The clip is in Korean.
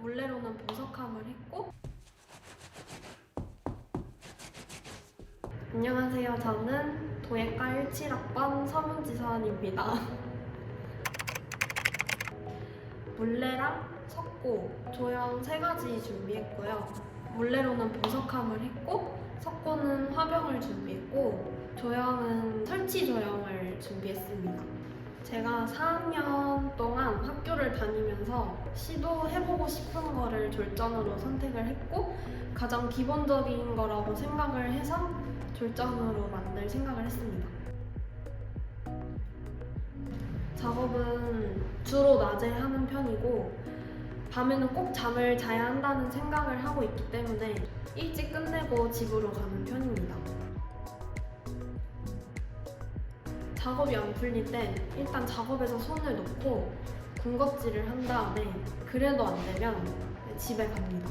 물레로는 보석함을 했고 안녕하세요. 저는 도예과 17학번 서문지선입니다. 물레랑 석고, 조형 세 가지 준비했고요. 물레로는 보석함을 했고 석고는 화병을 준비했고 조형은 설치 조형을 준비했습니다. 제가 4학년 동안 학교를 다니면서 시도해보고 싶은 거를 졸전으로 선택을 했고 가장 기본적인 거라고 생각을 해서 졸전으로 만들 생각을 했습니다. 작업은 주로 낮에 하는 편이고 밤에는 꼭 잠을 자야 한다는 생각을 하고 있기 때문에 일찍 끝내고 집으로 가는 편입니다. 작업이 안 풀릴 때 일단 작업에서 손을 놓고 군것질을 한 다음에 그래도 안 되면 집에 갑니다.